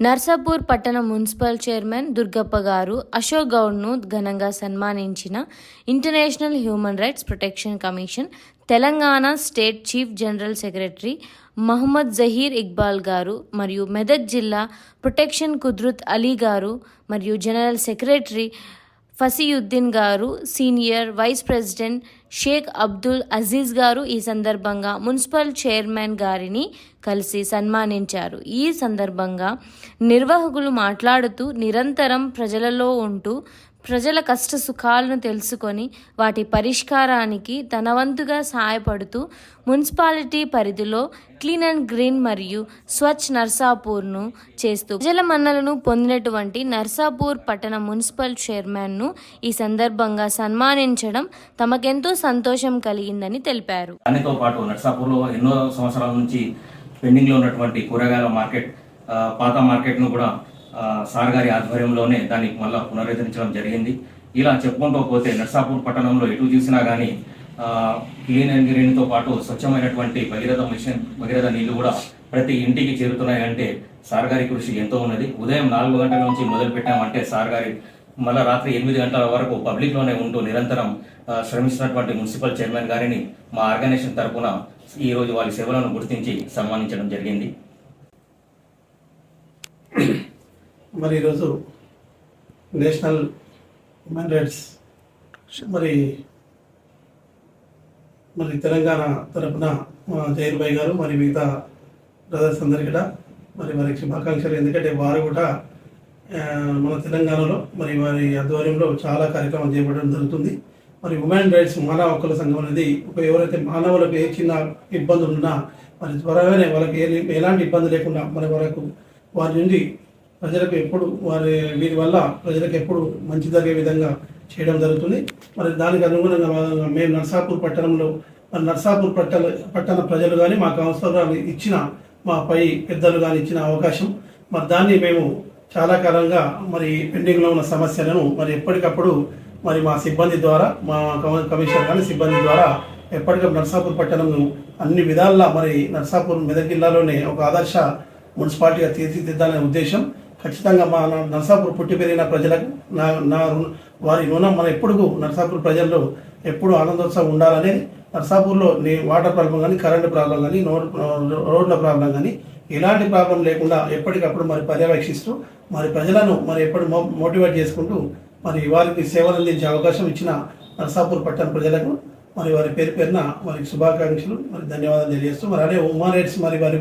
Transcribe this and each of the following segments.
నర్సాపూర్ పట్టణ municipal chairman Durgappa గారు అశోక్ గౌడ్ను ఘనంగా సన్మానించిన international human rights protection commission Telangana state chief general secretary Mohammed Zaheer Iqbal garu మరియు మెదక్ జిల్లా ప్రొటెక్షన్ కుద్రుత్ అలీ గారు మరియు general secretary Fasiuddin garu senior vice president Sheikh Abdul Aziz garu ఈ సందర్భంగా మున్సిపల్ చైర్మన్ గారిని కలిసి సన్మానించారు. ఈ సందర్భంగా నిర్వాహకులు మాట్లాడుతూ నిరంతరం ప్రజలలో ఉంటూ ప్రజల కష్ట సుఖాలను తెలుసుకొని వాటి పరిష్కారానికి తన వంతుగా సహాయపడుతూ మున్సిపాలిటీ పరిధిలో క్లీన్ అండ్ గ్రీన్ మరియు స్వచ్ఛ నర్సాపూర్ను చేస్తూ ప్రజల మన్నలను పొందినటువంటి నర్సాపూర్ పట్టణ మున్సిపల్ చైర్మన్ను ఈ సందర్భంగా సన్మానించడం తమకెంతో సంతోషం కలిగిందని తెలిపారు. దానితో పాటు నర్సాపూర్లో ఎన్నో సంవత్సరాల నుంచి పెండింగ్లో ఉన్నటువంటి కూరగాయల మార్కెట్ పాత మార్కెట్ను కూడా సార్ గారి ఆధ్వర్యంలోనే దాన్ని మళ్ళా పునరుద్ధరించడం జరిగింది. ఇలా చెప్పుకుంటూ పోతే నర్సాపూర్ పట్టణంలో ఎటు చూసినా కానీ క్లీన్ అండ్ గ్రీన్తో పాటు స్వచ్ఛమైనటువంటి భగీరథ మిషన్ భగీరథ నీళ్ళు కూడా ప్రతి ఇంటికి చేరుతున్నాయి అంటే సార్ గారి కృషి ఎంతో ఉన్నది. ఉదయం నాలుగు గంటల నుంచి మొదలు పెట్టామంటే సార్ గారి మళ్ళా రాత్రి ఎనిమిది గంటల వరకు పబ్లిక్లోనే ఉంటూ నిరంతరం శ్రమిస్తున్నటువంటి మున్సిపల్ చైర్మన్ గారిని మా ఆర్గనైజేషన్ తరఫున ఈ రోజు వారి సేవలను గుర్తించి సన్మానించడం జరిగింది. మరి ఈరోజు నేషనల్ హ్యూమన్ రైట్స్ మరి మరి తెలంగాణ తరఫున మా జైర్ భాయ్ గారు మరి మిగతా బ్రదర్స్ అందరికీ కూడా మరి వారికి శుభాకాంక్షలు. ఎందుకంటే వారు కూడా మన తెలంగాణలో మరి వారి ఆధ్వర్యంలో చాలా కార్యక్రమాలు చేపట్టడం జరుగుతుంది. మరి ఉమెన్ రైట్స్ మానవ హక్కుల సంఘం అనేది ఒక ఎవరైతే మానవులకు ఏ చిన్న ఇబ్బందులు ఉన్నా మరి త్వరగానే వాళ్ళకి ఏ ఎలాంటి ఇబ్బంది లేకుండా మరి వరకు వారి నుండి ప్రజలకు ఎప్పుడు వారి వీరి వల్ల ప్రజలకు ఎప్పుడు మంచి జరిగే విధంగా చేయడం జరుగుతుంది. మరి దానికి అనుగుణంగా మేము నర్సాపూర్ పట్టణంలో మరి నర్సాపూర్ పట్టణ పట్టణ ప్రజలు కానీ మా కౌన్సిలర్ ఇచ్చిన మా పై పెద్దలు కానీ ఇచ్చిన అవకాశం. మరి దాన్ని మేము చాలా కాలంగా మరి పెండింగ్లో ఉన్న సమస్యలను మరి ఎప్పటికప్పుడు మరి మా సిబ్బంది ద్వారా మా కమ- కమిషనర్ కానీ సిబ్బంది ద్వారా ఎప్పటికప్పుడు నర్సాపూర్ పట్టణంను అన్ని విధాలా మరి నర్సాపూర్ మెదక్ జిల్లాలోనే ఒక ఆదర్శ మున్సిపాలిటీగా తీర్చిదిద్దాలనే ఉద్దేశం. ఖచ్చితంగా మా నర్సాపూర్ పుట్టి పెరిగిన ప్రజలకు నా నా వారి రుణం మన ఎప్పుడు నర్సాపూర్ ప్రజల్లో ఎప్పుడు ఆనందోత్సవం ఉండాలనేది. నర్సాపూర్లో నీ వాటర్ ప్రాబ్లం కానీ కరెంటు ప్రాబ్లం కానీ రోడ్ల ప్రాబ్లం కానీ ఎలాంటి ప్రాబ్లం లేకుండా ఎప్పటికప్పుడు మరి పర్యవేక్షిస్తూ మరి ప్రజలను మరి ఎప్పుడు మో- మోటివేట్ చేసుకుంటూ మరి వారికి సేవలు అందించే అవకాశం ఇచ్చిన నర్సాపూర్ పట్టణ ప్రజలకు మరి వారి పేరు పేరున వారికి శుభాకాంక్షలు. మరి ధన్యవాదాలు తెలియజేస్తూ మరి అదే ఉమా రైట్స్ మరి వారి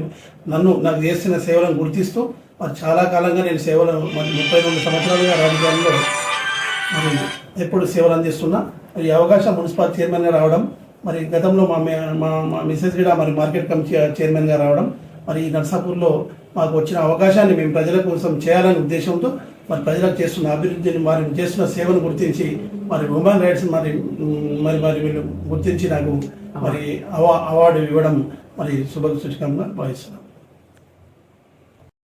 నన్ను నాకు చేసిన సేవలను గుర్తిస్తూ మరి చాలా కాలంగా నేను సేవలు మరి ముప్పై రెండు సంవత్సరాలుగా రాజకీయాల్లో మరి ఎప్పుడు సేవలు అందిస్తున్నా. మరి అవకాశం మున్సిపల్ చైర్మన్గా రావడం మరి గతంలో మా మా మా మిస్సెస్ కూడా మరి మార్కెట్ కమిటీ చైర్మన్గా రావడం మరి ఈ నర్సాపూర్లో మాకు వచ్చిన అవకాశాన్ని మేము ప్రజల కోసం చేయాలనే ఉద్దేశంతో మరి ప్రజలకు చేస్తున్న అభివృద్ధిని మరి చేస్తున్న సేవను గుర్తించి మరి ఉమెన్ రైట్స్ మరి మరి మరి వీళ్ళు గుర్తించి నాకు మరి అవా అవార్డు ఇవ్వడం మరి శుభ సూచకంగా భావిస్తున్నాం.